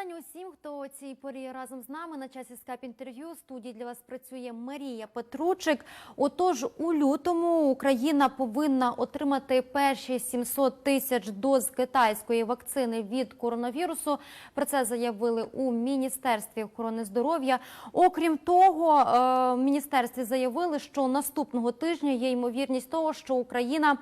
вітання усім, хто о цій порі разом з нами на часі скайп інтерв'ю. Студії для вас працює Марія Петручик. Отож, у лютому Україна повинна отримати перші 700 тисяч доз китайської вакцини від коронавірусу. Про це заявили у міністерстві охорони здоров'я. Окрім того, е, в міністерстві заявили, що наступного тижня є ймовірність того, що Україна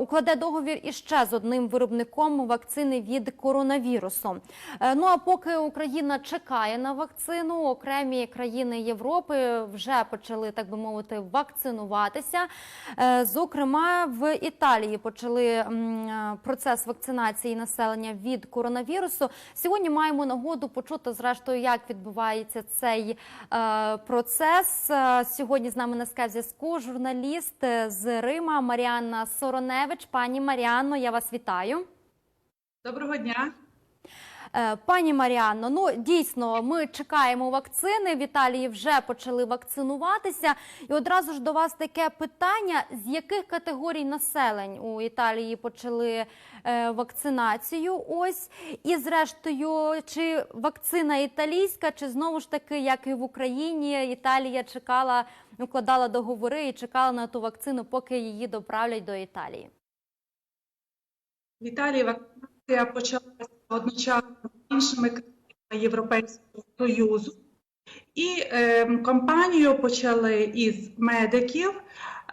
укладе договір іще з одним виробником вакцини від коронавірусу. Е, Ну а поки Україна чекає на вакцину, окремі країни Європи вже почали, так би мовити, вакцинуватися. Е, Зокрема, в Італії почали е, процес вакцинації населення від коронавірусу. Сьогодні маємо нагоду почути зрештою, як відбувається цей е, процес. Е, Сьогодні з нами на скайп-зв'язку журналіст е, з Рима Маріанна Сороневич. Пані Маріанно, я вас вітаю. Доброго дня. Е, Пані Маріанно, ну дійсно, ми чекаємо вакцини. В Італії вже почали вакцинуватися. І одразу ж до вас таке питання: з яких категорій населень у Італії почали е, вакцинацію? Ось і зрештою, чи вакцина італійська, чи знову ж таки, як і в Україні, Італія чекала, укладала договори і чекала на ту вакцину, поки її доправлять до Італії. В Італії вакцинація почалася одночасно з іншими країнами Європейського Союзу. І е, кампанію почали із медиків,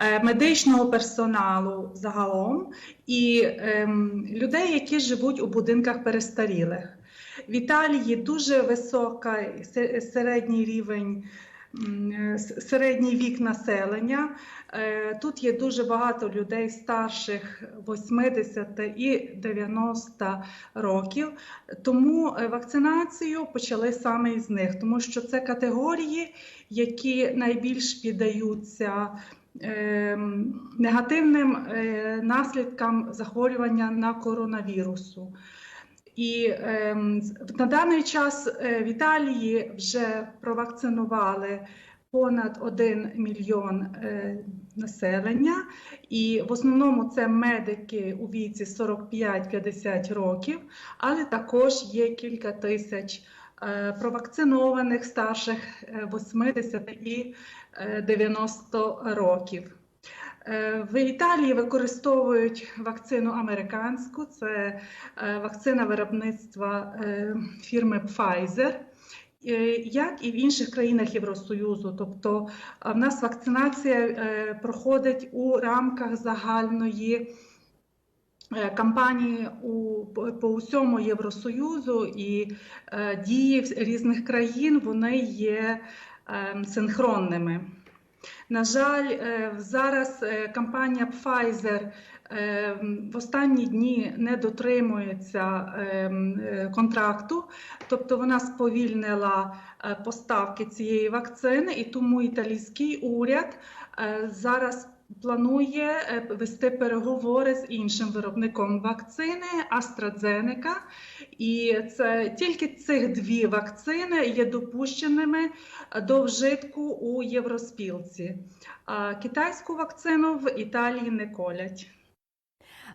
е, медичного персоналу загалом і е, людей, які живуть у будинках перестарілих. В Італії дуже високий середній рівень, е, середній вік населення. Е, Тут є дуже багато людей старших 80 і 90 років, тому е, вакцинацію почали саме із них, тому що це категорії, які найбільш піддаються ем, негативним е, наслідкам захворювання на коронавірусу. І ем, на даний час в Італії вже провакцинували понад 1 мільйон населення, і в основному це медики у віці 45-50 років, але також є кілька тисяч е, провакцинованих старших е, 80 і е, 90 років. Е, В Італії використовують вакцину американську, це вакцина виробництва фірми Pfizer. Е, Як і в інших країнах Євросоюзу, тобто е, в нас вакцинація е, проходить у рамках загальної кампанії у, по, усьому Євросоюзу, і дії різних країн вони є синхронними. На жаль, зараз компанія Pfizer в останні дні не дотримується е, е, контракту, тобто вона сповільнила е, поставки цієї вакцини, і тому італійський уряд е, зараз планує вести переговори з іншим виробником вакцини AstraZeneca. І це тільки цих дві вакцини є допущеними до вжитку у євроспілці. А Китайську вакцину в Італії не колять.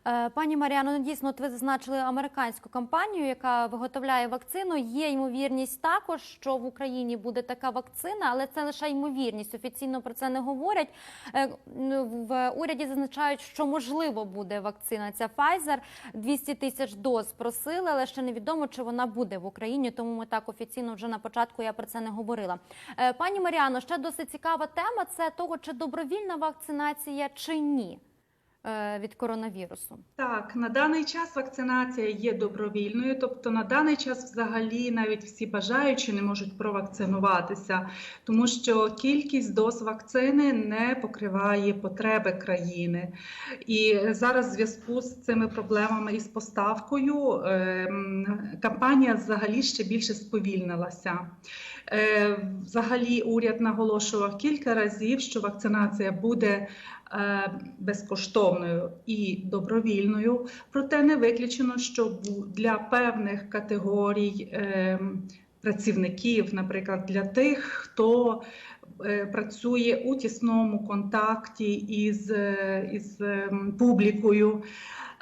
Е, Пані Маріано, ну дійсно, от ви зазначили американську компанію, яка виготовляє вакцину. Є ймовірність також, що в Україні буде така вакцина, але це лише ймовірність. Офіційно про це не говорять. Е, ну, В уряді зазначають, що можливо буде вакцина. Ця Pfizer 200 тисяч доз просили, але ще невідомо, чи вона буде в Україні. Тому ми так офіційно вже на початку я про це не говорила. Е, Пані Маріано, ще досить цікава тема. Це того, чи добровільна вакцинація чи ні від коронавірусу. Так, на даний час вакцинація є добровільною, тобто на даний час взагалі навіть всі бажаючі не можуть провакцинуватися, тому що кількість доз вакцини не покриває потреби країни. І зараз в зв'язку з цими проблемами із поставкою ем, кампанія взагалі ще більше сповільнилася. Е, Взагалі уряд наголошував кілька разів, що вакцинація буде е, безкоштовною і добровільною, проте не виключено, що для певних категорій е, працівників, наприклад, для тих, хто працює у тісному контакті із, із ем, публікою.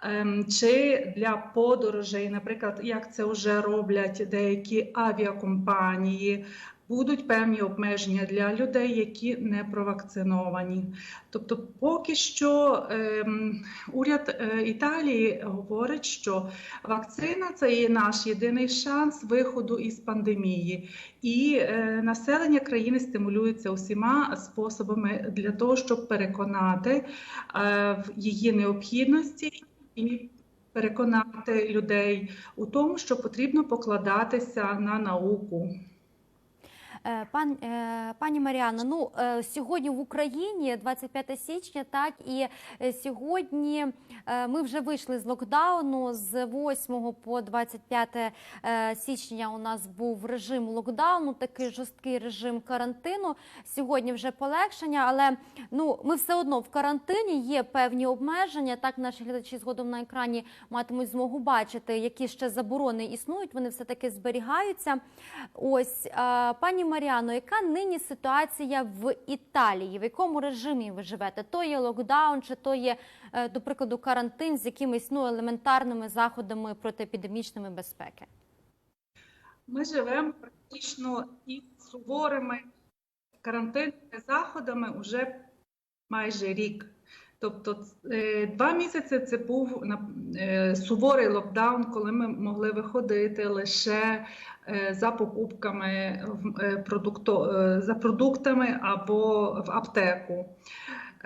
Ем, чи для подорожей, наприклад, як це вже роблять деякі авіакомпанії. Будуть певні обмеження для людей, які не провакциновані. Тобто, поки що ем, уряд е, Італії говорить, що вакцина це є наш єдиний шанс виходу із пандемії, і е, населення країни стимулюється усіма способами для того, щоб переконати е, в її необхідності і переконати людей у тому, що потрібно покладатися на науку. Е, Пан, е, пані Маріано, ну е, сьогодні в Україні 25 січня, так і сьогодні ми вже вийшли з локдауну. З 8 по 25 е, січня у нас був режим локдауну, такий жорсткий режим карантину. Сьогодні вже полегшення, але ну ми все одно в карантині є певні обмеження. Так наші глядачі згодом на екрані матимуть змогу бачити, які ще заборони існують. Вони все таки зберігаються. Ось пані Маріано, яка нині ситуація в Італії? В якому режимі ви живете? То є локдаун, чи то є, е, до прикладу, карантин з якимись ну елементарними заходами протиепідемічними безпеки? Ми живемо практично із суворими карантинними заходами уже майже рік. Тобто е, два місяці це був е, суворий локдаун, коли ми могли виходити лише е, за покупками за продуктами або в аптеку.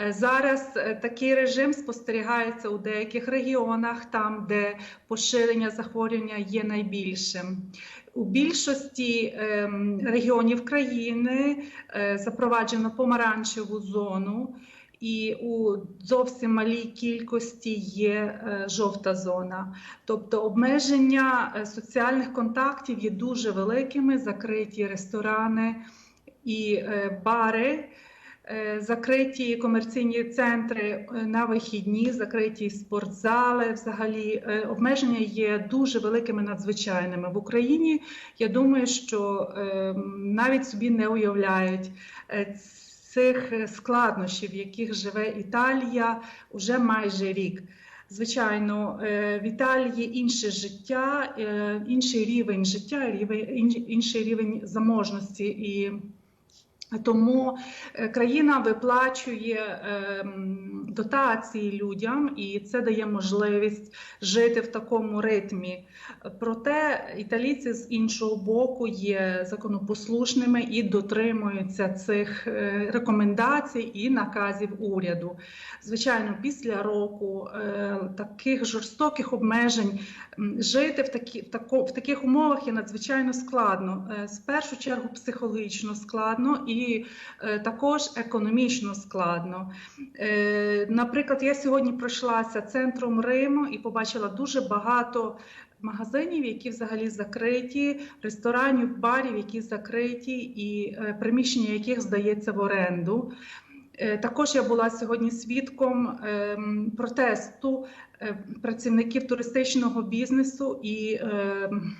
Зараз такий режим спостерігається у деяких регіонах, там, де поширення захворювання є найбільшим. У більшості ем, регіонів країни запроваджено помаранчеву зону, і у зовсім малій кількості є е, жовта зона. Тобто обмеження е, соціальних контактів є дуже великими, закриті ресторани і е, бари. Закриті комерційні центри на вихідні, закриті спортзали. Взагалі обмеження є дуже великими, надзвичайними в Україні. Я думаю, що е, навіть собі не уявляють цих складнощів, в яких живе Італія уже майже рік. Звичайно, е, в Італії інше життя, е, інший рівень життя, інший рівень заможності і. Тому е, країна виплачує ем, дотації людям, і це дає можливість жити в такому ритмі. Проте італійці з іншого боку є законопослушними і дотримуються цих е, рекомендацій і наказів уряду. Звичайно, після року е, таких жорстоких обмежень жити в, такі, в, тако, в таких умовах є надзвичайно складно. З першу чергу психологічно складно і е, також економічно складно. Е, Наприклад, я сьогодні пройшлася центром Риму і побачила дуже багато магазинів, які взагалі закриті, ресторанів, барів, які закриті, і е, приміщення яких здається в оренду. Також я була сьогодні свідком ем, протесту працівників туристичного бізнесу і ем,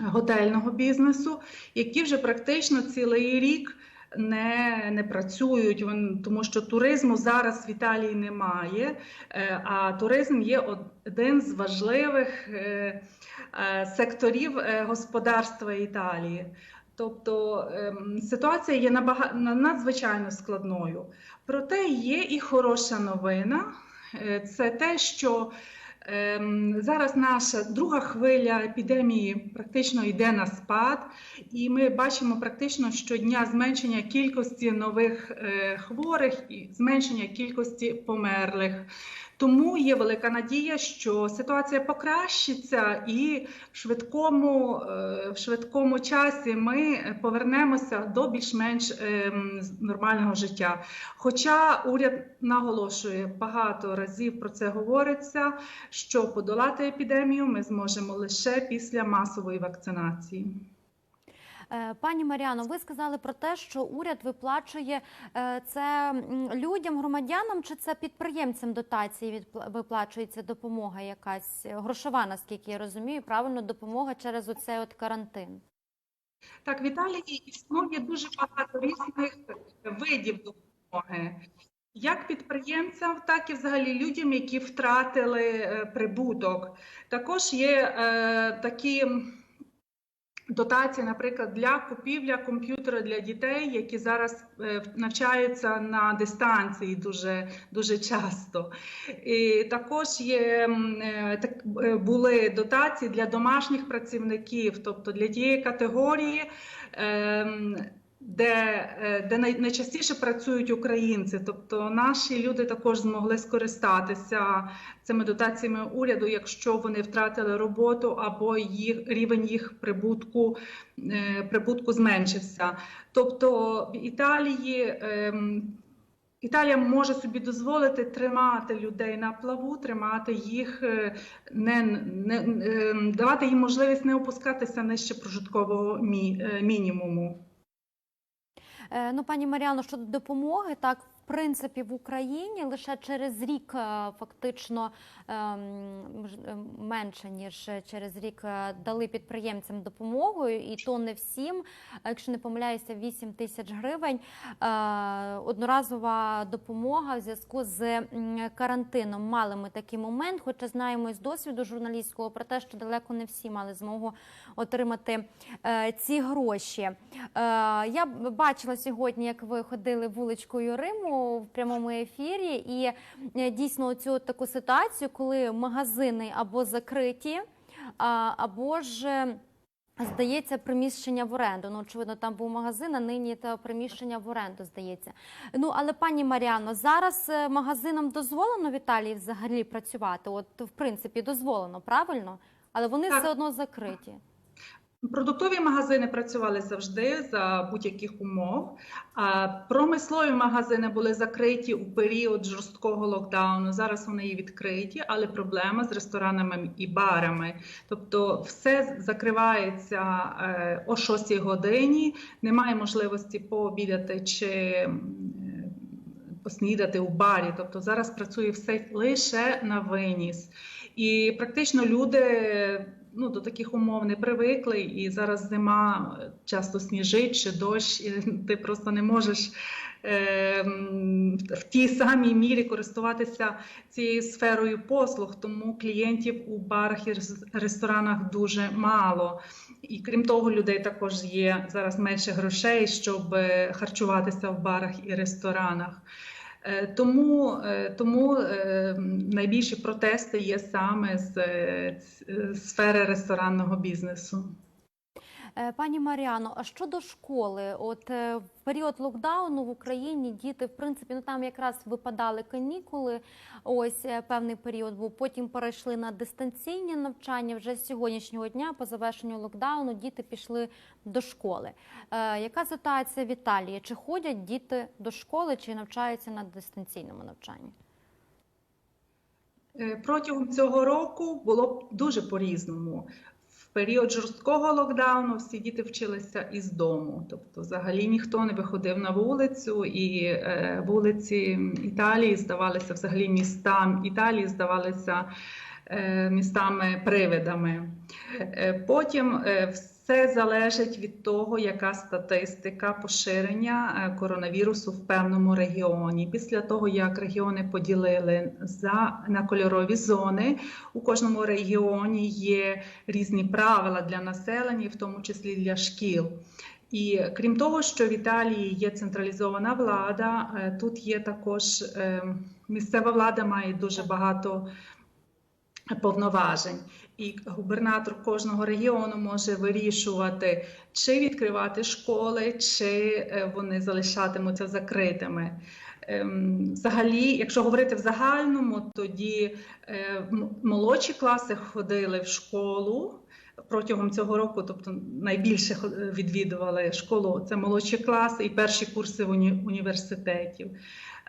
готельного бізнесу, які вже практично цілий рік не, не працюють, тому що туризму зараз в Італії немає, е, а туризм є один з важливих е, е, секторів господарства Італії. Тобто ем, ситуація є набага- надзвичайно складною. Проте є і хороша новина. Це те, що зараз наша друга хвиля епідемії практично йде на спад, і ми бачимо практично щодня зменшення кількості нових е, хворих і зменшення кількості померлих. Тому є велика надія, що ситуація покращиться, і в швидкому, е, в швидкому часі ми повернемося до більш-менш ем, нормального життя. Хоча уряд наголошує багато разів про це говориться, що подолати епідемію ми зможемо лише після масової вакцинації. Е, Пані Маріано, ви сказали про те, що уряд виплачує е, це людям, громадянам, чи це підприємцям дотації виплачується допомога якась грошова, наскільки я розумію, правильно допомога через оцей от карантин. Так, в Італії існує дуже багато різних видів допомоги. Як підприємцям, так і взагалі людям, які втратили е, прибуток. Також є е, такі дотації, наприклад, для купівля комп'ютера для дітей, які зараз е, навчаються на дистанції дуже, дуже часто. І також є е, так, е, були дотації для домашніх працівників, тобто для тієї категорії. Де, е, де найчастіше працюють українці, тобто наші люди також змогли скористатися цими дотаціями уряду, якщо вони втратили роботу або їх рівень їх прибутку, е, прибутку зменшився. Тобто в Італії. ем, Італія може собі дозволити тримати людей на плаву, тримати їх, е, не, не, ем, давати їм можливість не опускатися нижче прожиткового мінімуму. Е, Ну, пані Маріано, щодо допомоги, так принципі в Україні лише через рік е, фактично ем, мж- е, менше ніж через рік е, дали підприємцям допомогу, і то не всім. Якщо не помиляюся, 8 тисяч гривень. Е, Одноразова допомога в зв'язку з карантином. Мали ми такий момент, хоча знаємо із досвіду журналістського про те, що далеко не всі мали змогу отримати ці гроші. Я бачила сьогодні, як ви ходили вуличкою Риму в прямому ефірі, і е, дійсно цю таку ситуацію, коли магазини або закриті, або ж. е, Здається, приміщення в оренду. Ну, очевидно, там був магазин, а нині та приміщення в оренду, здається. Ну, але пані Маріано, зараз е, магазинам дозволено в Італії взагалі працювати? От, в принципі, дозволено, правильно? Але вони Так. все одно закриті. Продуктові магазини працювали завжди за будь-яких умов. Промислові магазини були закриті у період жорсткого локдауну. Зараз вони є відкриті, але проблема з ресторанами і барами. Тобто, все закривається е, о 6 годині. Немає можливості пообідати чи поснідати у барі. Тобто зараз працює все лише на виніс. І практично люди ну, до таких умов не привикли, і зараз зима часто сніжить чи дощ, і ти просто не можеш е, в тій самій мірі користуватися цією сферою послуг, тому клієнтів у барах і рес- ресторанах дуже мало. І крім того, людей також є зараз менше грошей, щоб е, харчуватися в барах і ресторанах. Е, Тому, е, тому е, найбільші протести є саме з сфери ресторанного бізнесу. Е, Пані Маріано, а щодо школи, от е, в період локдауну в Україні діти, в принципі, ну там якраз випадали канікули. Ось е, певний період був. Потім перейшли на дистанційне навчання. Вже з сьогоднішнього дня, по завершенню локдауну, діти пішли до школи. Е, яка ситуація в Італії? Чи ходять діти до школи, чи навчаються на дистанційному навчанні? Протягом цього року було дуже по-різному. В період жорсткого локдауну всі діти вчилися із дому, тобто взагалі ніхто не виходив на вулицю, і е, вулиці Італії здавалися взагалі містам. Італії, здавалися містами-привидами. Е, Потім е, все залежить від того, яка статистика поширення е, коронавірусу в певному регіоні. Після того, як регіони поділили за на кольорові зони, у кожному регіоні є різні правила для населення, в тому числі для шкіл. І крім того, що в Італії є централізована влада, е, тут є також е, місцева влада має дуже багато повноважень. І губернатор кожного регіону може вирішувати, чи відкривати школи, чи е, вони залишатимуться закритими. Ем, Взагалі, якщо говорити в загальному, тоді е, молодші класи ходили в школу протягом цього року, тобто найбільше відвідували школу. Це молодші класи і перші курси університетів.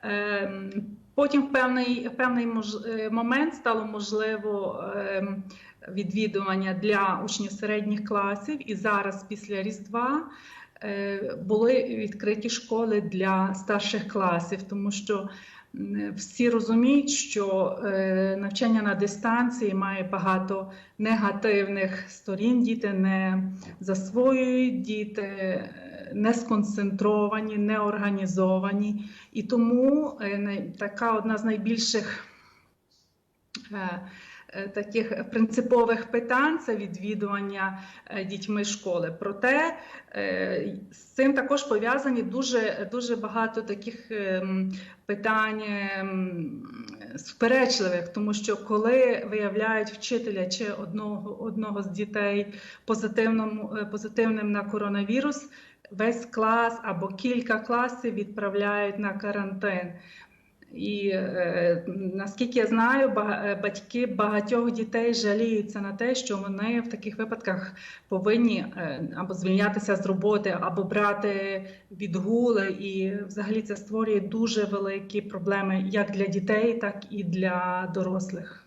Ем, Потім в певний, в певний мож- е, момент стало можливо ем, відвідування для учнів середніх класів, і зараз, після Різдва, е, були відкриті школи для старших класів, тому що всі розуміють, що е, навчання на дистанції має багато негативних сторін. Діти не засвоюють, діти не сконцентровані, не організовані. І тому е, така одна з найбільших е, е, таких принципових питань це відвідування дітьми школи. Проте з цим також пов'язані дуже, дуже багато таких ем, питань ем, суперечливих, тому що коли виявляють вчителя чи одного, одного з дітей позитивному, е, позитивним на коронавірус, весь клас або кілька класів відправляють на карантин. І е, наскільки я знаю, е, батьки багатьох дітей жаліються на те, що вони в таких випадках повинні е, або звільнятися з роботи, або брати відгули. І взагалі це створює дуже великі проблеми як для дітей, так і для дорослих.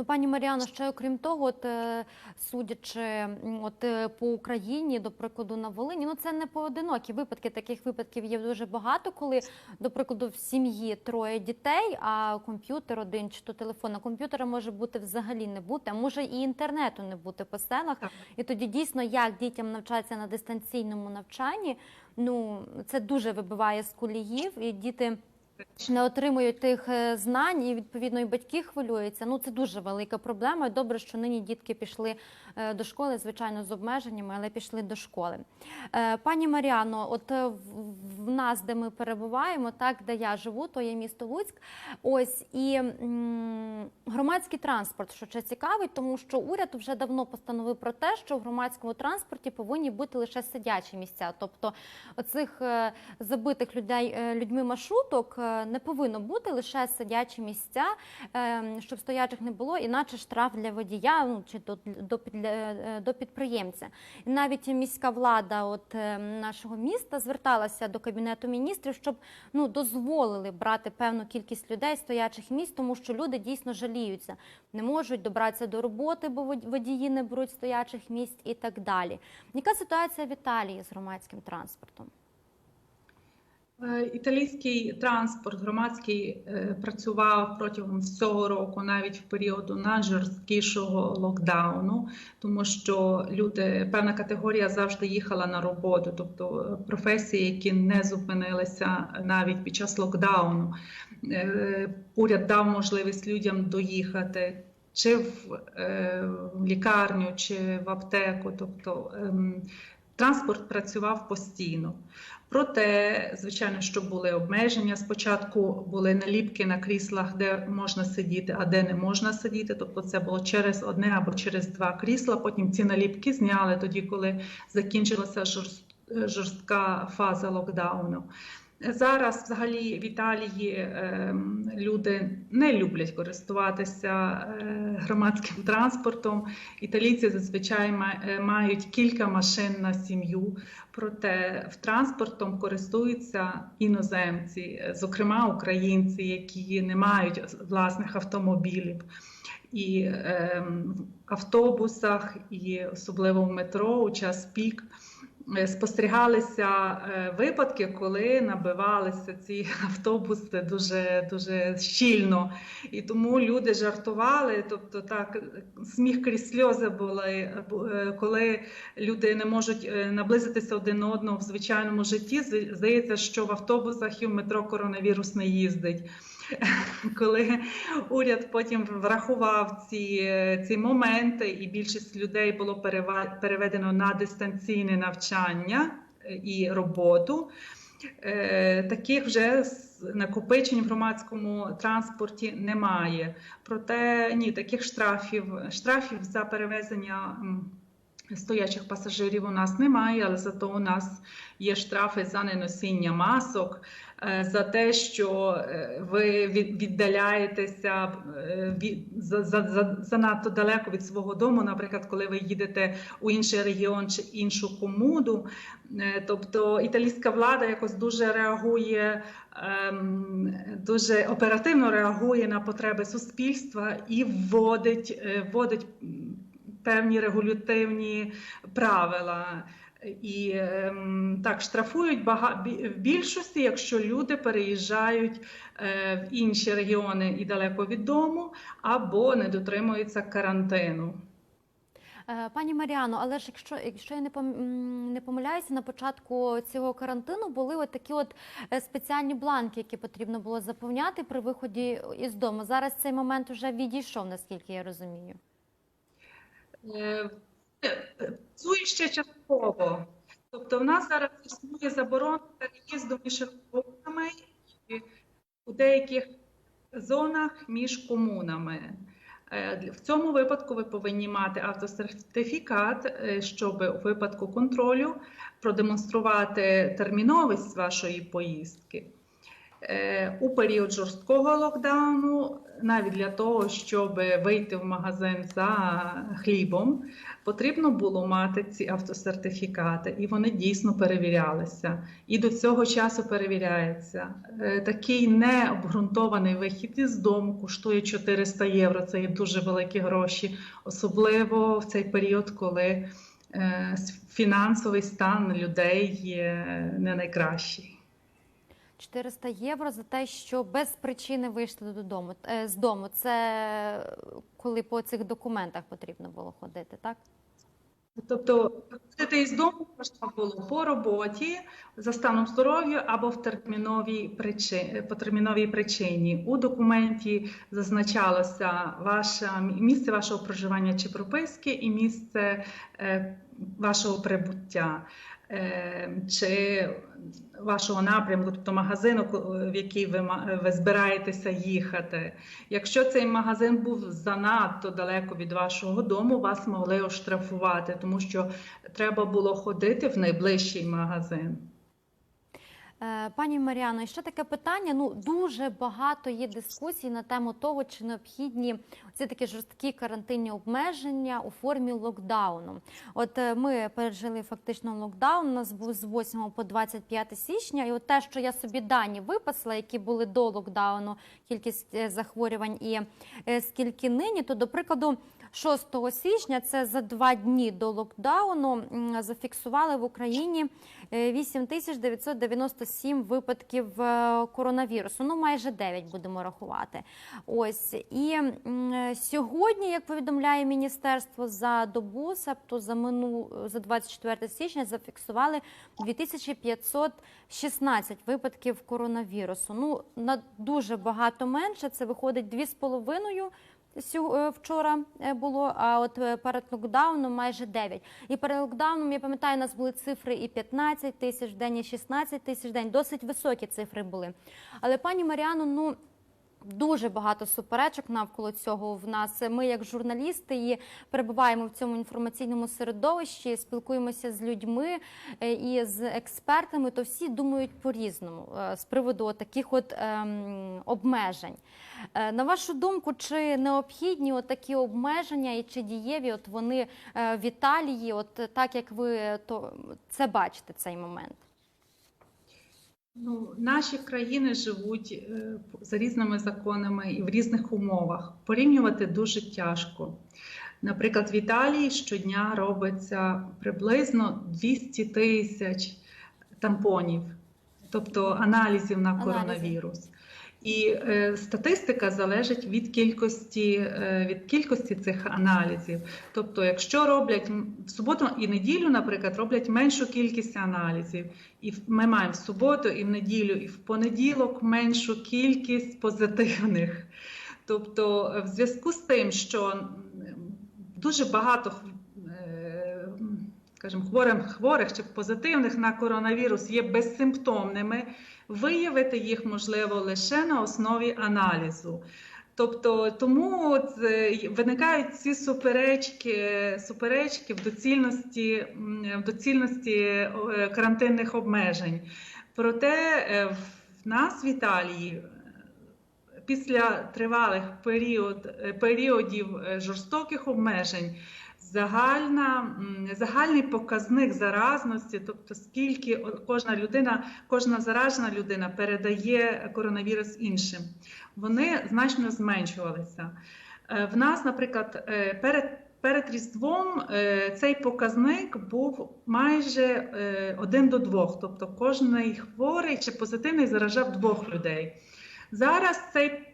Ну, пані Маріано, ще окрім того, от, е, судячи от, е, по Україні, до прикладу, на Волині, ну це не поодинокі випадки. Таких випадків є дуже багато, коли, до прикладу, в сім'ї троє дітей, а комп'ютер один чи то телефон. А комп'ютера може бути взагалі не бути, а може і інтернету не бути по селах. Так. І тоді дійсно, як дітям навчатися на дистанційному навчанні, ну це дуже вибиває з коліїв, і діти не отримують тих е, знань, і відповідно і батьки хвилюються. Ну це дуже велика проблема. Добре, що нині дітки пішли е, до школи, звичайно, з обмеженнями, але пішли до школи. Е, Пані Маріано, от в- нас, де ми перебуваємо, так де я живу, то є місто Луцьк. Ось і громадський транспорт, що це цікавить, тому що уряд вже давно постановив про те, що в громадському транспорті повинні бути лише сидячі місця. Тобто оцих забитих людей людьми маршруток не повинно бути лише сидячі місця, е, щоб стоячих не було, іначе штраф для водія ну, чи до, до, е, до підприємця. І навіть міська влада от, е, нашого міста зверталася до кабінету міністрів, щоб ну, дозволили брати певну кількість людей стоячих місць, тому що люди дійсно жаліються, не можуть добратися до роботи, бо водії не беруть стоячих місць і так далі. Яка ситуація в Італії з громадським транспортом? Е, Італійський транспорт громадський е, працював протягом всього року, навіть в періоду найжорсткішого локдауну, тому що люди, певна категорія завжди їхала на роботу, тобто е, професії, які не зупинилися навіть під час локдауну. Уряд дав можливість людям доїхати. Чи в, лікарню, чи в аптеку, тобто ем, транспорт працював постійно. Проте, звичайно, що були обмеження. Спочатку були наліпки на кріслах, де можна сидіти, а де не можна сидіти. Тобто це було через одне або через два крісла. Потім ці наліпки зняли тоді, коли закінчилася жорстка фаза локдауну. Зараз, взагалі, в Італії ем, люди не люблять користуватися е, громадським транспортом. Італійці зазвичай е, мають кілька машин на сім'ю, проте в транспортом користуються іноземці, зокрема українці, які не мають власних автомобілів. І ем, в автобусах, і особливо в метро у час пік спостерігалися е, випадки, коли набивалися ці автобуси дуже дуже щільно. І тому люди жартували, тобто так сміх крізь сльози були, е, коли люди не можуть е, наблизитися один одного в звичайному житті. Здається, що в автобусах і в метро коронавірус не їздить. Коли уряд потім врахував ці, ці моменти, і більшість людей було переведено на дистанційне навчання е, і роботу. Е, Таких вже накопичень в громадському транспорті немає. Проте ні, таких штрафів, штрафів за перевезення стоячих пасажирів у нас немає, але зато у нас є штрафи за неносіння масок, за те, що е, ви віддаляєтеся е, від, за, за, за, занадто далеко від свого дому, наприклад, коли ви їдете у інший регіон чи іншу комуду. Е, Тобто італійська влада якось дуже реагує, ем, дуже оперативно реагує на потреби суспільства і вводить, е, вводить певні регулятивні правила. І ем, так штрафують бага- в більшості, якщо люди переїжджають е, в інші регіони і далеко від дому, або не дотримуються карантину. Е, Пані Маріано, але ж якщо, якщо я не не помиляюся, на початку цього карантину були от такі от е, спеціальні бланки, які потрібно було заповняти при виході із дому. Зараз цей момент вже відійшов, наскільки я розумію. Працює ще частково. Тобто в нас зараз існує заборона переїзду між регіонами і у деяких зонах між комунами. Е, В цьому випадку ви повинні мати автосертифікат, е, щоб у випадку контролю продемонструвати терміновість вашої поїздки. Е, У період жорсткого локдауну, навіть для того, щоб вийти в магазин за хлібом, потрібно було мати ці автосертифікати, і вони дійсно перевірялися. І до цього часу перевіряється. Е, Такий необґрунтований вихід із дому коштує 400 євро. Це є дуже великі гроші, особливо в цей період, коли е, фінансовий стан людей є не найкращий. 400 євро за те, що без причини вийшли додому е, з дому. Це коли по цих документах потрібно було ходити, так? Тобто виходити із дому можна було по роботі, за станом здоров'я або в терміновій причині, по терміновій причині. У документі зазначалося ваше місце вашого проживання чи прописки і місце е, вашого прибуття. Е, Чи вашого напрямку, тобто магазину, в який ви, ви збираєтеся їхати. Якщо цей магазин був занадто далеко від вашого дому, вас могли оштрафувати, тому що треба було ходити в найближчий магазин. Е, пані Маріано, і ще таке питання. Ну дуже багато є дискусій на тему того, чи необхідні ці такі жорсткі карантинні обмеження у формі локдауну. От е, ми пережили фактично локдаун. У нас був з 8 по 25 січня, і от те, що я собі дані виписала, які були до локдауну, кількість е, захворювань і скільки нині, то до прикладу. 6 січня це за два дні до локдауну зафіксували в Україні 8997 Сім випадків е, коронавірусу. Ну майже дев'ять будемо рахувати. Ось і сьогодні, як повідомляє міністерство, за добу, тобто за мину за 24 січня, зафіксували 2516 випадків коронавірусу. Ну на дуже багато менше. Це виходить 2,5%. Вчора е, було, а от е, перед локдауном майже 9. І перед локдауном, я пам'ятаю, у нас були цифри і 15 тисяч в день, і 16 тисяч в день. Досить високі цифри були. Але пані Маріану, ну. Дуже багато суперечок навколо цього в нас. Ми, як журналісти, і перебуваємо в цьому інформаційному середовищі, спілкуємося з людьми е, і з експертами, то всі думають по-різному е, з приводу таких от ем, обмежень. Е, На вашу думку, чи необхідні такі обмеження і чи дієві от вони в Італії, от так як ви то це бачите цей момент? Ну, наші країни живуть е, за різними законами і в різних умовах. Порівнювати дуже тяжко. Наприклад, в Італії щодня робиться приблизно 200 тисяч тампонів, тобто аналізів на коронавірус. І е, статистика залежить від кількості, е, від кількості цих аналізів. Тобто, якщо роблять в суботу і неділю, наприклад, роблять меншу кількість аналізів, і ми маємо в суботу, і в неділю, і в понеділок меншу кількість позитивних. Тобто, е, в зв'язку з тим, що дуже багато е, скажімо, хворих, хворих чи позитивних на коронавірус є безсимптомними, виявити їх можливо лише на основі аналізу. Тобто тому от, е, виникають ці суперечки, суперечки в доцільності, в доцільності е, карантинних обмежень. Проте е, в нас в Італії після тривалих період, періодів жорстоких обмежень загальна, загальний показник заразності, тобто скільки кожна людина, кожна заражена людина передає коронавірус іншим, вони значно зменшувалися. Е, В нас, наприклад, е, перед перед Різдвом е, цей показник був майже один до двох, тобто кожний хворий чи позитивний заражав двох людей. Зараз цей,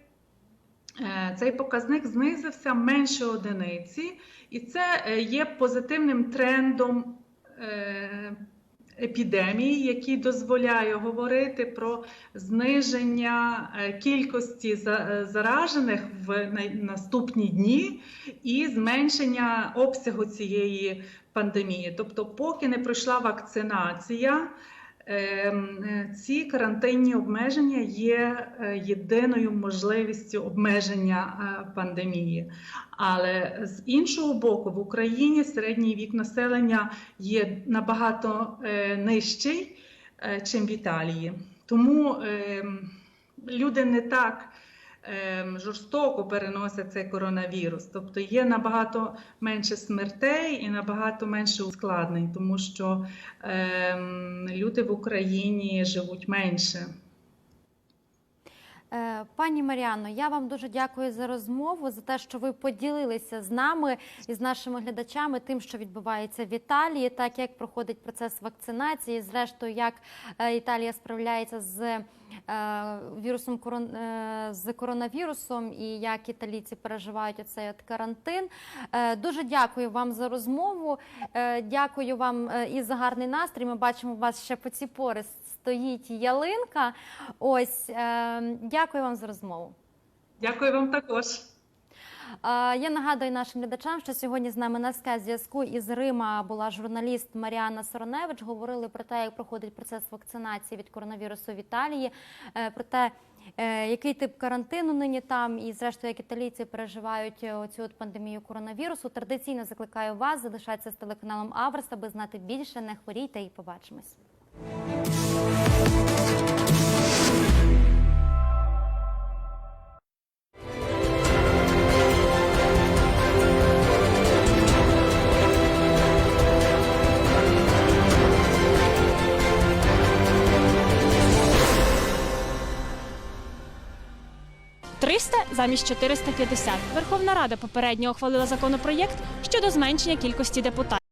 цей показник знизився менше одиниці, і це е, є позитивним трендом. е, Епідемії, який дозволяє говорити про зниження е, кількості за- е, заражених в наступні дні і зменшення обсягу цієї пандемії. Тобто, поки не пройшла вакцинація, е, ці карантинні обмеження є е, єдиною можливістю обмеження е, пандемії. Але з іншого боку, в Україні середній вік населення є набагато е, нижчий, е, чим в Італії. Тому ем, люди не так ем, жорстоко переносять цей коронавірус. Тобто є набагато менше смертей і набагато менше ускладнень, тому що ем, люди в Україні живуть менше. Е, Пані Маріано, я вам дуже дякую за розмову, за те, що ви поділилися з нами і з нашими глядачами тим, що відбувається в Італії, так як проходить процес вакцинації, зрештою, як е, Італія справляється з е, вірусом з коронавірусом і як італійці переживають оцей от карантин. Дуже дякую вам за розмову. Дякую вам і за гарний настрій. Ми бачимо вас ще по ці пори стоїть ялинка. Ось е, дякую вам за розмову. Дякую вам також. Е, Я нагадую нашим глядачам, що сьогодні з нами на зв'язку із Рима була журналіст Маріана Сороневич. Говорили про те, як проходить процес вакцинації від коронавірусу в Італії, е, про те, який тип карантину нині там, і зрештою, як італійці переживають оцю от пандемію коронавірусу. Традиційно закликаю вас залишатися з телеканалом Аврос, аби знати більше. Не хворійте і побачимось. – 300 замість 450. Верховна Рада попередньо ухвалила законопроєкт щодо зменшення кількості депутатів.